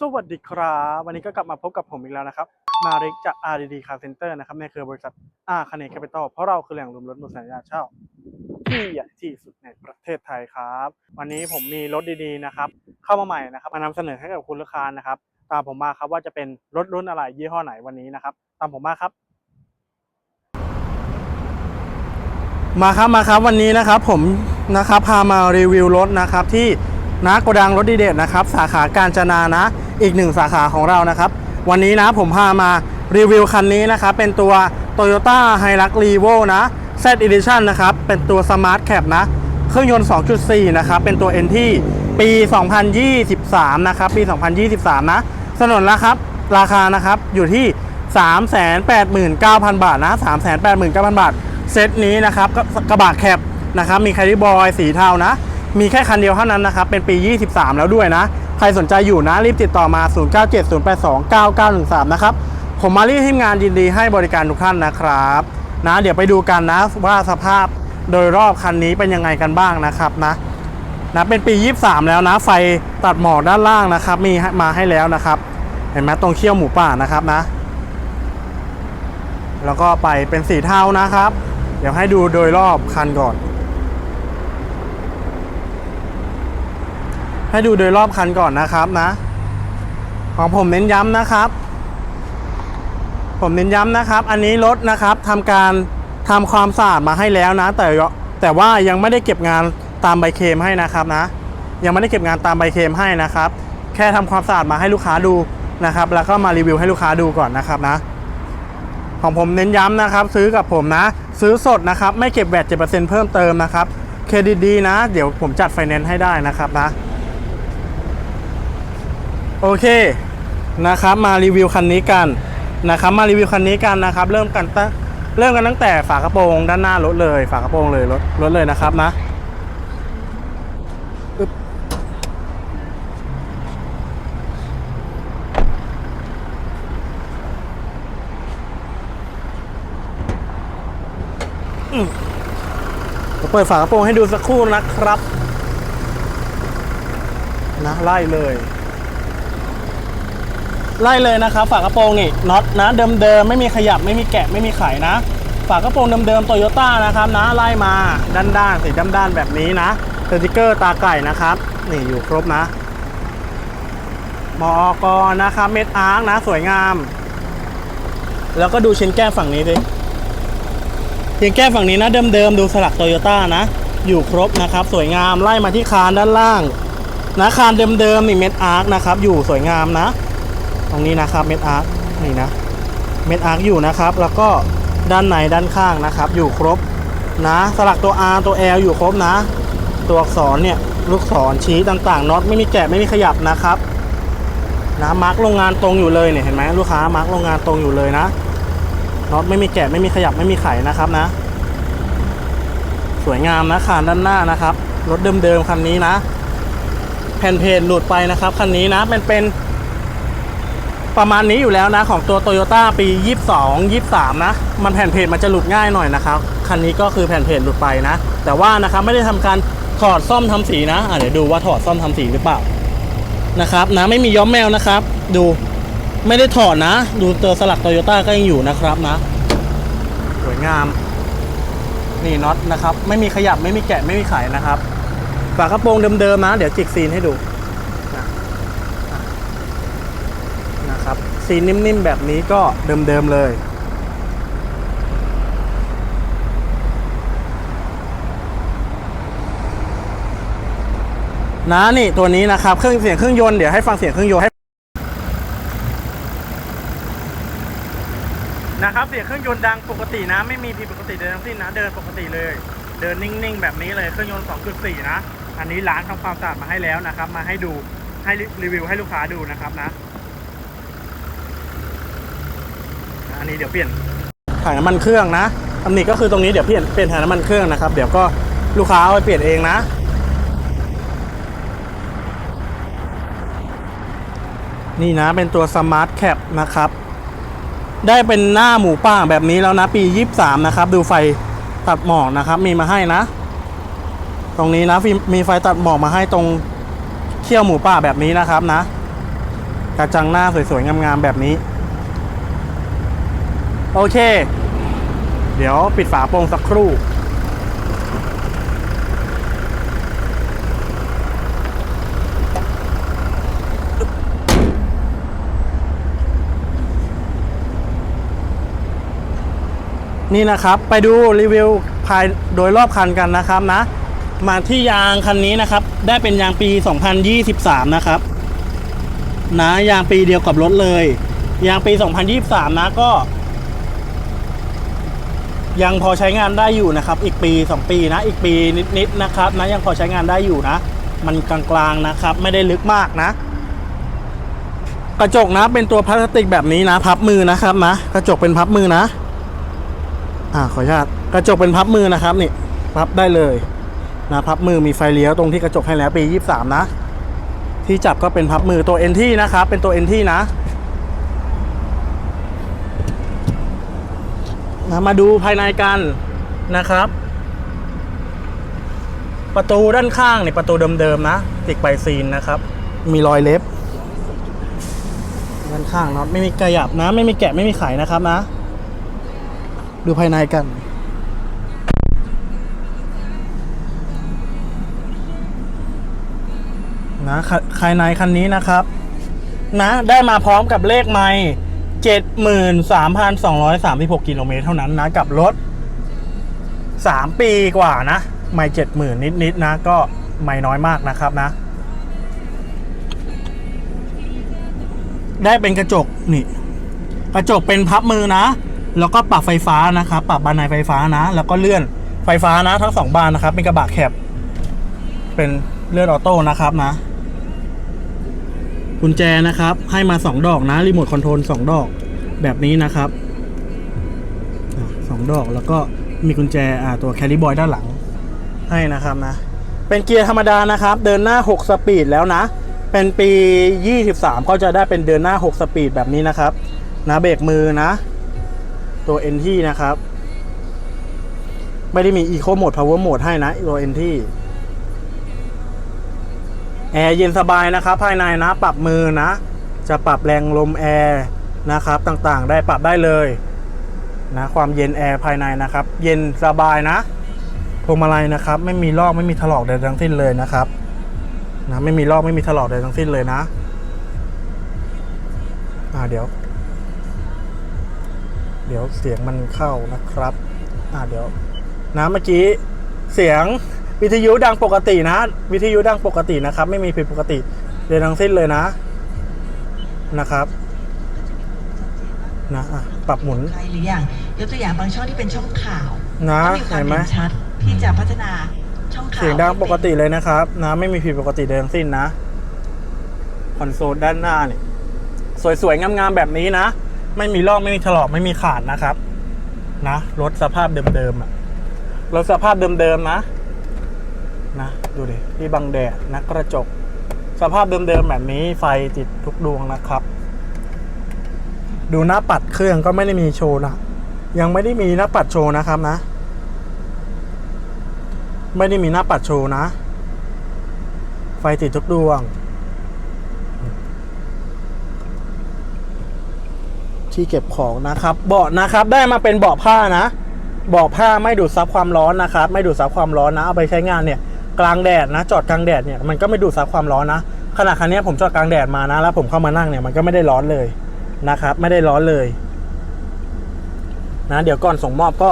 สวัสดีครับ วันนี้ก็กลับมาพบกับผมอีกแล้วนะครับ มาริกจาก RDD Car Center นะครับในเครือบริษัท R c a n e Capital เพราะเราคือแหล่งรวมรถมือสัญญาเช่าที่ใหญ่ที่สุดในประเทศไทยครับ วันนี้ผมมีรถดีๆนะครับ เข้ามาใหม่นะครับ มานำเสนอให้กับคุณลูกค้านะครับ ตามผมมาครับว่าจะเป็นรถรุ่นอะไรยี่ห้อไหนวันนี้นะครับ ตามผมมาครับ มาครับมาครับวันนี้นะครับ ผมนะครับพามารีวิวรถนะครับที่ นะโกดังรถดีเด่นนะครับสาขาการจนานะ อีกหนึ่งสาขาของเรานะครับ วันนี้นะผมพามารีวิวคันนี้นะครับ เป็นตัว Toyota Hilux Revo นะ Z Edition นะครับ เป็นตัว Smart Cap นะ เครื่องยนต์ 2.4 นะครับ เป็นตัว NT ปี 2023 นะครับ ปี 2023 นะสนนแล้วครับ ราคานะครับ อยู่ที่ 389,000 บาทนะ 389,000 บาท เซตนี้นะครับกกระบะแคปนะครับ มีแคริบอยสีเทานะ มีแค่คันเดียวเท่านั้นนะครับ เป็นปี 23 แล้วด้วยนะ ใครสนใจอยู่นะ รีบติดต่อมา 0970829913 นะครับ ผมมารีบทีมงานยินดีให้บริการทุกท่านนะครับ นะ เดี๋ยวไปดูกันนะว่าสภาพโดยรอบคันนี้เป็นยังไงกันบ้างนะครับนะนะเป็นปี 23 แล้วนะ ไฟตัดหมอกด้านล่างนะครับ มีมาให้แล้วนะครับ เห็นไหมตรงเขี้ยวหมูป่านะครับนะ แล้วก็ไปเป็นสีเทานะครับ เดี๋ยวให้ดูโดยรอบคันก่อน ให้ดูโดยรอบคันก่อนนะครับนะ ของผมเน้นย้ำนะครับ ผมเน้นย้ำนะครับ อันนี้รถนะครับทำการทำความสะอาดมาให้แล้วนะ แต่แต่ว่ายังไม่ได้เก็บงานตามใบเคลมให้นะครับนะ ยังไม่ได้เก็บงานตามใบเคลมให้นะครับ แค่ทำความสะอาดมาให้ลูกค้าดูนะครับ แล้วก็มารีวิวให้ลูกค้าดูก่อนนะครับนะของผมเน้นย้ำนะครับ ซื้อกับผมนะ ซื้อสดนะครับ ไม่เก็บแวด7%เพิ่มเติมนะครับเครดิตดีนะ เดี๋ยวผมจัดไฟแนนซ์ให้ได้นะครับนะ โอเคนะครับมารีวิวคันนี้กันนะครับมารีวิวคันนี้กันนะครับ เริ่มกันตั้งเริ่มกันตั้งแต่ฝากระโปรงด้านหน้ารถเลย ฝากระโปรงเลยรถรถเลยนะครับนะอึ๊บอืมเดี๋ยวเปิดฝากระโปรงให้ดูสักครู่นะครับ นะไล่เลย ไล่เลยนะครับฝากระโปรงนี่น็อตนะเดิมๆไม่มีขยับไม่มีแกะไม่มีไขนะ ฝากระโปรงเดิมๆโตโยต้านะครับนะไล่มาด้านๆสีด้านๆแบบนี้นะสติกเกอร์ตาไก่นะครับนี่อยู่ครบนะมอกนะครับเม็ดอาร์คนะสวยงาม แล้วก็ดูชิ้นแก้มฝั่งนี้สิชิ้นแก้มฝั่งนี้นะเดิมๆดูสลักโตโยต้านะ อยู่ครบนะครับ สวยงามไล่มาที่คานด้านล่างนะคานเดิมๆนี่เม็ดอาร์คนะครับอยู่สวยงามนะ รงนี้นะครับเม็ดอาร์คนี่นะเม็ดอาร์คอยู่นะครับ แล้วก็ด้านในด้านข้างนะครับ อยู่ครบนะสลักตัว R ตัว L อยู่ครบนะ ตัวอักษรเนี่ยลูกศรชี้ต่างๆน็อตไม่มีแกะไม่มีขยับนะครับนะมาร์กโรงงานตรงอยู่เลยเนี่ยเห็นไหมลูกค้ามาร์กโรงงานตรงอยู่เลยนะน็อตไม่มีแกะไม่มีขยับไม่มีไขนะครับนะ สวยงามนะคานด้านหน้านะครับรถเดิมๆคันนี้นะ แผ่นเพจหลุดไปนะครับคันนี้นะเป็นเป็น ประมาณนี้อยู่แล้วนะของตัว Toyota ปี 22 23 นะ มันแผ่นเพจมันจะหลุดง่ายหน่อยนะครับ คันนี้ก็คือแผ่นเพจหลุดไปนะ แต่ว่านะครับไม่ได้ทำการถอดซ่อมทำสีนะอะเดี๋ยวดูว่าถอดซ่อมทำสีหรือเปล่านะครับนะไม่มีย้อมแมวนะครับ ดูไม่ได้ถอดนะ ดูตัวสลัก Toyota ก็ยังอยู่นะครับนะ สวยงาม นี่น็อตนะครับ ไม่มีขยับไม่มีแกะไม่มีไขนะครับฝากระโปรงเดิมๆนะ เดี๋ยวจิกซีนให้ดู นะครับ สีนิ่มๆแบบนี้ก็เดิมๆเลย นะนี่ตัวนี้นะครับเครื่องเสียงเครื่องยนต์เดี๋ยวให้ฟังเสียงเครื่องยนต์ให้นะครับเสียงเครื่องยนต์ดังปกตินะ ไม่มีผิดปกติใดทั้งสิ้นนะ เดินปกติเลย เดินนิ่งๆ แบบนี้เลยเครื่องยนต์ 2.4 นะ อันนี้ร้านทำความสะอาดมาให้แล้วนะครับ มาให้ดูให้รีวิวให้ลูกค้าดูนะครับนะ อั นนี้เดี๋ยวเปลี่ยนถ่ายน้ำมันเครื่องนะตำหนิก็คือตรงนี้เดี๋ยวเปลี่ยนเปลี่ยนถ่ายน้ำมันเครื่องนะครับ เดี๋ยวก็ลูกค้าเอาไปเปลี่ยนเองนะนี่นะเป็นตัว Smart Cap นะครับ ได้เป็นหน้าหมูป่าแบบนี้แล้วนะ ปี 23 นะครับ ดูไฟตัดหมอกนะครับ มีมาให้นะ ตรงนี้นะมีมีไฟตัดหมอกมาให้ตรงเขี้ยวหมูป่าแบบนี้นะครับนะ กระจังหน้าสวยๆงามๆแบบนี้ โอเค เดี๋ยวปิดฝาโปรงสักครู่ นี่นะครับ ไปดูรีวิวภายโดยรอบคันกันนะครับนะ มาที่ยางคันนี้นะครับ ได้เป็นยางปี 2023 นะครับ นะยางปีเดียวกับรถเลย ยางปี 2023 นะก็ ยังพอใช้งานได้อยู่นะครับ อีกปี 2 ปีนะ อีกปีนิดๆนะครับนะยังพอใช้งานได้อยู่นะ มันกลางๆนะครับ ไม่ได้ลึกมากนะ กระจกนะเป็นตัวพลาสติกแบบนี้นะ พับมือนะครับนะกระจกเป็นพับมือนะ อ่าขออนุญาตกระจกเป็นพับมือนะครับนี่พับได้เลยนะพับมือมีไฟเลี้ยวตรงที่กระจกให้แล้วปี 23 นะ ที่จับก็เป็นพับมือตัวเอ็นที่นะครับเป็นตัวเอ็นที่นะ มาดูภายในกันนะครับ ประตูด้านข้างเนี่ยประตูเดิมๆนะติดใบซีนนะครับ มีรอยเล็บด้านข้างเนาะไม่มีกระยับนะ ไม่มีแกะไม่มีไขนะครับนะ ดูภายในกันนะภายในคันนี้นะครับ นะได้มาพร้อมกับเลขไมล์ 73,236กิโลเมตรเท่านั้นนะ กับรถ 3 ปีกว่านะ ไม่70,000 นิดๆนนะ ก็ไม่น้อยมากนะครับนะ ได้เป็นกระจกนี่ กระจกเป็นพับมือนะ แล้วก็ปรับไฟฟ้านะครับ ปรับบานในไฟฟ้านะ แล้วก็เลื่อนไฟฟ้านะ ทั้งสองบานนะครับ เป็นกระบะแคบเป็นเลื่อนออโต้นะครับนะ กุญแจนะครับ ให้มาสองดอกนะรีโมทคอนโทรลสองดอกแบบนี้นะครับสองดอกแล้วก็มีกุญแจอ่าตัวแคริบอยด้านหลังให้นะครับนะ เป็นเกียร์ธรรมดานะครับ เดินหน้า 6 สปีดแล้วนะ เป็นปี 23 ก็จะได้เป็นเดินหน้า 6 สปีดแบบนี้นะครับนะเบรกมือนะ ตัว n ที่นะครับ ไม่ได้มี Eco Mode Power Mode ให้นะตัว n ที่ แอร์เย็นสบายนะครับ ภายในนะ ปรับมือนะ จะปรับแรงลมแอร์นะครับ ต่างๆ ได้ปรับได้เลยนะความเย็นแอร์ภายในนะครับ เย็นสบายนะพวงมาลัยนะครับ ไม่มีลอกไม่มีถลอกใดทั้งสิ้นเลยนะครับนะไม่มีลอกไม่มีถลอกใดทั้งสิ้นเลยนะอ่าเดี๋ยว เดี๋ยวเสียงมันเข้านะครับ อ่าเดี๋ยวนะเมื่อกี้เสียง วิทยุดังปกตินะ วิทยุดังปกตินะครับ ไม่มีผิดปกติใดทั้งสิ้นเลยนะนะครับนะอะปรับหมุนใครหรืออย่างยกตัวอย่างบางช่องที่เป็นช่องข่าวนะก็มีความเห็นไหมเห็นชัดที่จะพัฒนาช่องข่าวเสียงดังปกติเลยนะครับ นะ ไม่มีผิดปกติใดทั้งสิ้นนะคอนโซลด้านหน้าเนี่ยสวยๆงามๆแบบนี้นะ ไม่มีลอกไม่มีถลอกไม่มีขาดนะครับ นะรถสภาพเดิมๆอะรถสภาพเดิมๆนะ นะดูดิที่บังแดดนะกระจก สภาพเดิมๆแบบนี้ไฟติดทุกดวงนะครับ ดูหน้าปัดเครื่องก็ไม่ได้มีโชว์นะ ยังไม่ได้มีหน้าปัดโชว์นะครับนะ ไม่ได้มีหน้าปัดโชว์นะ ไฟติดทุกดวง ที่เก็บของนะครับเบาะนะครับได้มาเป็นเบาะผ้านะเบาะผ้าไม่ดูดซับความร้อนนะครับ ไม่ดูดซับความร้อนนะ เอาไปใช้งานเนี่ย กลางแดดนะ จอดกลางแดดเนี่ยมันก็ไม่ดูดซับความร้อนนะขณะคันนี้ผมจอดกลางแดดมานะ แล้วผมเข้ามานั่งเนี่ยมันก็ไม่ได้ร้อนเลยนะครับ ไม่ได้ร้อนเลย นะ เดี๋ยวก่อนส่งมอบก็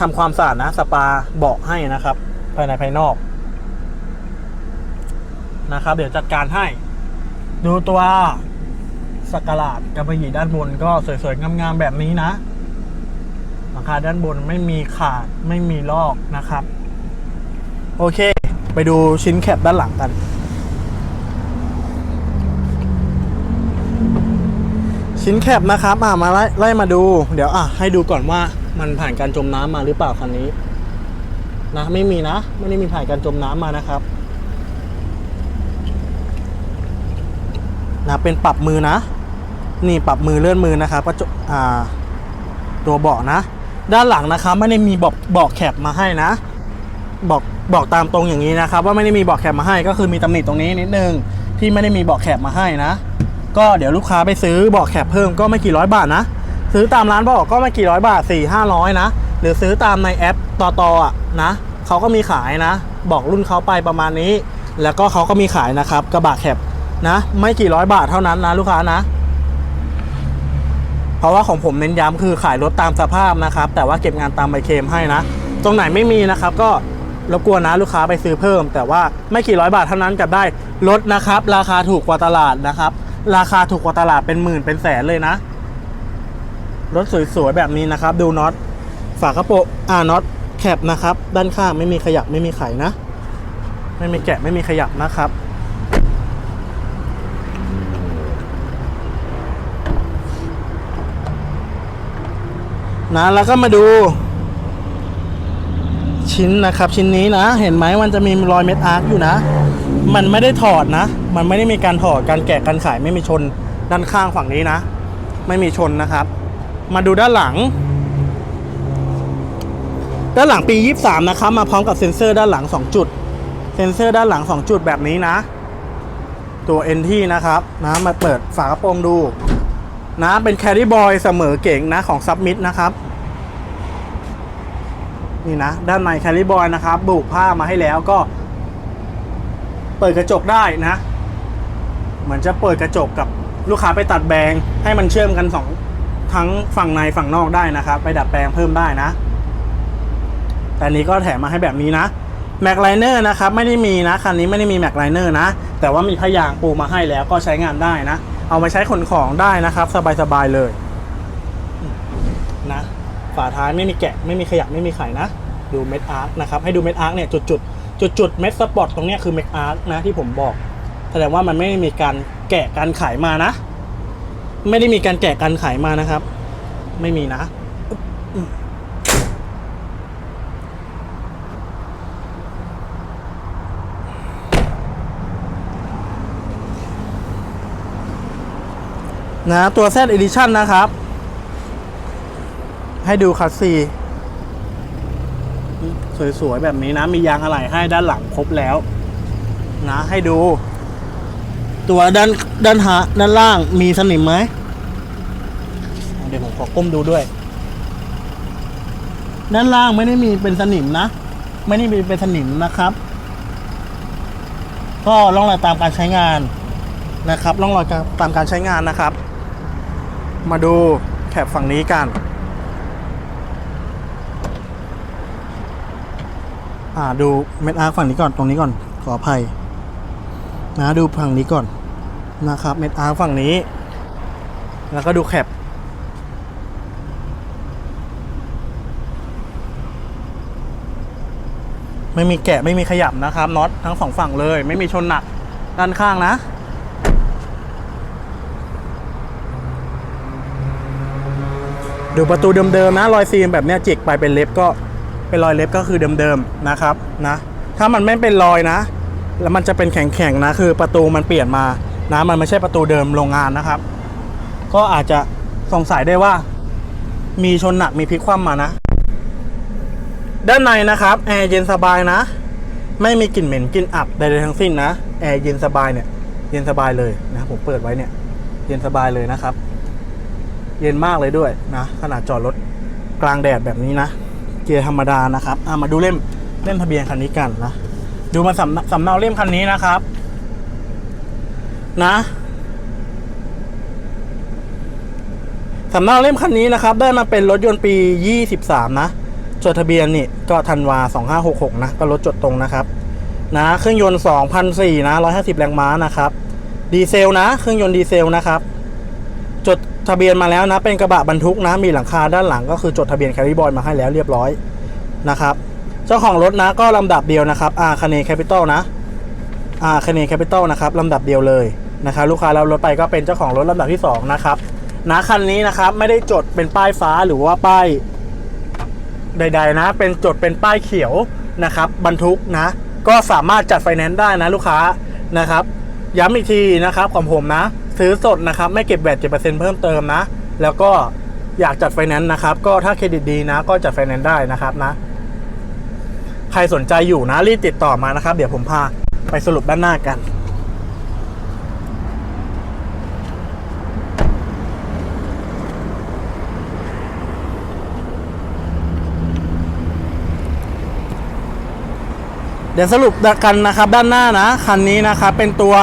ทำความสะอาดนะ สปาเบาะให้นะครับ ภายในภายนอก นะครับ เดี๋ยวจัดการให้ ดูตัวสกกาลาดกระบะหยี่ด้านบนก็สวยๆงามๆแบบนี้นะหลังคาด้านบนไม่มีขาดไม่มีลอกนะครับ โอเค ไปดูชิ้นแคปด้านหลังกัน ชิ้นแคปนะครับอ่ามาไล่ไล่มาดู เดี๋ยวอะให้ดูก่อนว่ามันผ่านการจมน้ำมาหรือเปล่าคันนี้ นะไม่มีนะ ไม่ได้มีผ่านการจมน้ำมานะครับนะเป็นปรับมือนะ นี่ปรับมือเลื่อนมือนะครับก็จอ่าตัวเบาะนะ ด้านหลังนะครับไม่ได้มีบอกบอกแคปมาให้นะ บอก บอกตามตรงอย่างนี้นะครับ ว่าไม่ได้มีบอกแคปมาให้ก็คือมีตำหนิตรงนี้นิดนึงที่ไม่ได้มีบอกแคปมาให้นะ ก็เดี๋ยวลูกค้าไปซื้อเบาะแคปเพิ่มก็ไม่กี่ร้อยบาทนะ ซื้อตามร้านเบาะก็ไม่กี่ร้อยบาท4 5 0 0นะ หรือซื้อตามในแอปต่อต่ออะนะเขาก็มีขายนะ บอกรุ่นเขาไปประมาณนี้ แล้วก็เขาก็มีขายนะครับกระบะแคปนะ ไม่กี่ร้อยบาทเท่านั้นนะลูกค้านะเพราะว่าของผมเน้นย้ำคือขายรถตามสภาพนะครับ แต่ว่าเก็บงานตามใบเคมให้นะ ตรงไหนไม่มีนะครับก็ รบกวนนะลูกค้าไปซื้อเพิ่ม แต่ว่าไม่กี่ร้อยบาทเท่านั้นกับได้รถนะครับ ราคาถูกกว่าตลาดนะครับ ราคาถูกกว่าตลาดเป็นหมื่นเป็นแสนเลยนะรถสวยๆแบบนี้นะครับ ดูน็อตฝากระโปรงอ่าน็อตแคปนะครับ ด้านข้างไม่มีขยับไม่มีไขนะ ไม่มีแกะไม่มีขยับนะครับ นะแล้วก็มาดู ชิ้นนะครับ ชิ้นนี้นะ เห็นไหมมันจะมีรอยเม็ดอาร์คอยู่นะ มันไม่ได้ถอดนะ มันไม่ได้มีการถอดการแกะการขายไม่มีชนด้านข้างฝั่งนี้นะ ไม่มีชนนะครับ มาดูด้านหลัง ด้านหลังปี 23 นะครับ มาพร้อมกับเซ็นเซอร์ด้านหลัง 2 จุด เซ็นเซอร์ด้านหลัง 2 จุดแบบนี้นะ ตัวเอ็นที่นะครับนะมาเปิดฝากระโปรงดู นะเป็นแคริบอยเสมอเก่งนะของซับมิดนะครับ นี่นะ ด้านในแคริบอยนะครับบุกผ้ามาให้แล้วก็ เปิดกระจกได้นะ เหมือนจะเปิดกระจกกับลูกค้าไปตัดแบงให้มันเชื่อมกันสองทั้งฝั่งในฝั่งนอกได้นะครับ ไปดัดแปลงเพิ่มได้นะ แต่นี้ก็แถมมาให้แบบนี้นะแม็กไลเนอร์นะครับไม่ได้มีนะคันนี้ไม่ได้มีแม็กไลเนอร์นะ แต่ว่ามีพยางปูมาให้แล้วก็ใช้งานได้นะ เอาไปใช้ขนของได้นะครับ สบายๆเลย ฝาท้ายไม่มีแกะไม่มีขยับไม่มีไขนะ ดูเม็ดอาร์คนะครับให้ดูเม็ดอาร์คเนี่ยจุดจุดจุดจุดเม็ดสปอตตรงเนี้ยคือเม็ดอาร์คนะที่ผมบอก แสดงว่ามันไม่มีการแกะการขายมานะ ไม่ได้มีการแกะการขายมานะครับ ไม่มีนะนะตัว Z Edition นะครับ ให้ดูคัสซีสวยๆแบบนี้นะ มียางอะไหล่ให้ด้านหลังครบแล้ว นะ ให้ดู ตัวด้านด้านหาด้านล่างมีสนิมไหมเดี๋ยวผมขอก้มดูด้วย ด้านล่างไม่ได้มีเป็นสนิมนะ ไม่ได้มีเป็นสนิมนะครับ ก็ร่องรอยตามการใช้งานนะครับร่องรอยตามการใช้งานนะครับ มาดูแคปฝั่งนี้กัน อ่าดูเม็ดอาร์ฝั่งนี้ก่อนตรงนี้ก่อนขออภัยนะดูฝั่งนี้ก่อนนะครับเม็ดอาร์ฝั่งนี้ แล้วก็ดูแคปไม่มีแกะไม่มีขยับนะครับน็อตทั้งสองฝั่งเลย ไม่มีชนหนักด้านข้างนะดูประตูเดิมๆนะรอยซีมแบบเนี้ยจิกไปเป็นเล็บก็ เป็นรอยเล็บก็คือเดิมๆนะครับนะถ้ามันไม่เป็นรอยนะ แล้วมันจะเป็นแข็งๆนะคือประตูมันเปลี่ยนมานะมันไม่ใช่ประตูเดิมโรงงานนะครับ ก็อาจจะสงสัยได้ว่า มีชนหนักมีพลิกคว่ำมานะ ด้านในนะครับแอร์เย็นสบายนะ ไม่มีกลิ่นเหม็นกลิ่นอับใดๆทั้งสิ้นนะแอร์เย็นสบายเนี่ย เย็นสบายเลยนะผมเปิดไว้เนี่ย เย็นสบายเลยนะครับ เย็นมากเลยด้วยนะขนาดจอดรถกลางแดดแบบนี้นะ เกียร์ธรรมดานะครับมาดูเล่มเล่มทะเบียนคันนี้กันนะดูมาสำสำเนาเล่มคันนี้นะครับ นะสำเนาเล่มคันนี้นะครับ ได้มาเป็นรถยนต์ปี 23 นะจดทะเบียนนี่ก็ธันวา 2566 นะ ก็รถจดตรงนะครับ นะ เครื่องยนต์ 2,004นะ 150 แรงม้านะครับ ดีเซลนะ เครื่องยนต์ดีเซลนะครับ ทะเบียนมาแล้วนะ เป็นกระบะบรรทุกนะ มีหลังคาด้านหลังก็คือจดทะเบียนแคริบอยมาให้แล้วเรียบร้อยนะครับ เจ้าของรถนะก็ลำดับเดียวนะครับอาคเนแคปิตอลนะอาคเนแคปิตอลนะครับลำดับเดียวเลยนะครับลูกค้าเรารถไปก็เป็นเจ้าของรถลำดับที่สองนะครับนะคันนี้นะครับไม่ได้จดเป็นป้ายฟ้าหรือว่าป้ายใด ๆ นะ เป็นจดเป็นป้ายเขียวนะครับบรรทุกนะ ก็สามารถจัดไฟแนนซ์ได้นะลูกค้านะครับ ย้ำอีกทีนะครับของผมนะ ซื้อสดนะครับ ไม่เก็บแบตเจ็ดเปอร์เซ็นต์เพิ่มเติมนะ แล้วก็อยากจัดไฟแนนซ์นะครับ ก็ถ้าเครดิตดีนะ ก็จัดไฟแนนซ์ได้นะครับนะ ใครสนใจอยู่นะ รีบติดต่อมานะครับ เดี๋ยวผมพาไปสรุปด้านหน้ากันเดี๋ยวสรุปกันนะครับด้านหน้านะ คันนี้นะครับเป็นตัว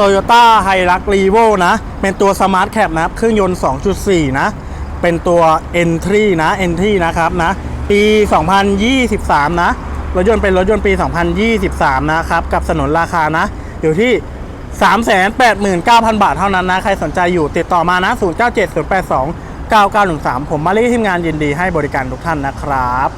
Toyota h i l u x r e v o นะ เป็นตัว Smart Cap นะครับ เครื่องยนต์ 2.4 นะ เป็นตัว Entry นะ Entry นะครับนะ ปี 2023 นะ รถยนต์เป็นรถยนต์ปี 2023 นะครับ กับสนนราคานะ อยู่ที่ 389,000 บาทเท่านั้นนะ ใครสนใจอยู่ติดต่อมานะ 097082 9913 ผมมารีทีมงานยินดีให้บริการทุกท่านนะครับ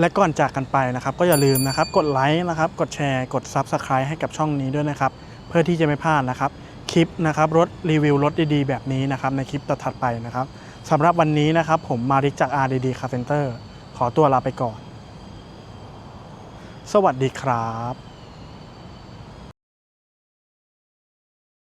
และก่อนจากกันไปนะครับ ก็อย่าลืมนะครับ กดไลค์นะครับ กดแชร์ กด Subscribe ให้กับช่องนี้ด้วยนะครับ เพื่อที่จะไม่พลาดนะครับ คลิปนะครับรถรีวิวรถดีๆ แบบนี้นะครับ ในคลิปต่อถัดไปนะครับสำหรับวันนี้นะครับ ผมมาริกจาก RDD Car Center ขอตัวลาไปก่อน สวัสดีครับ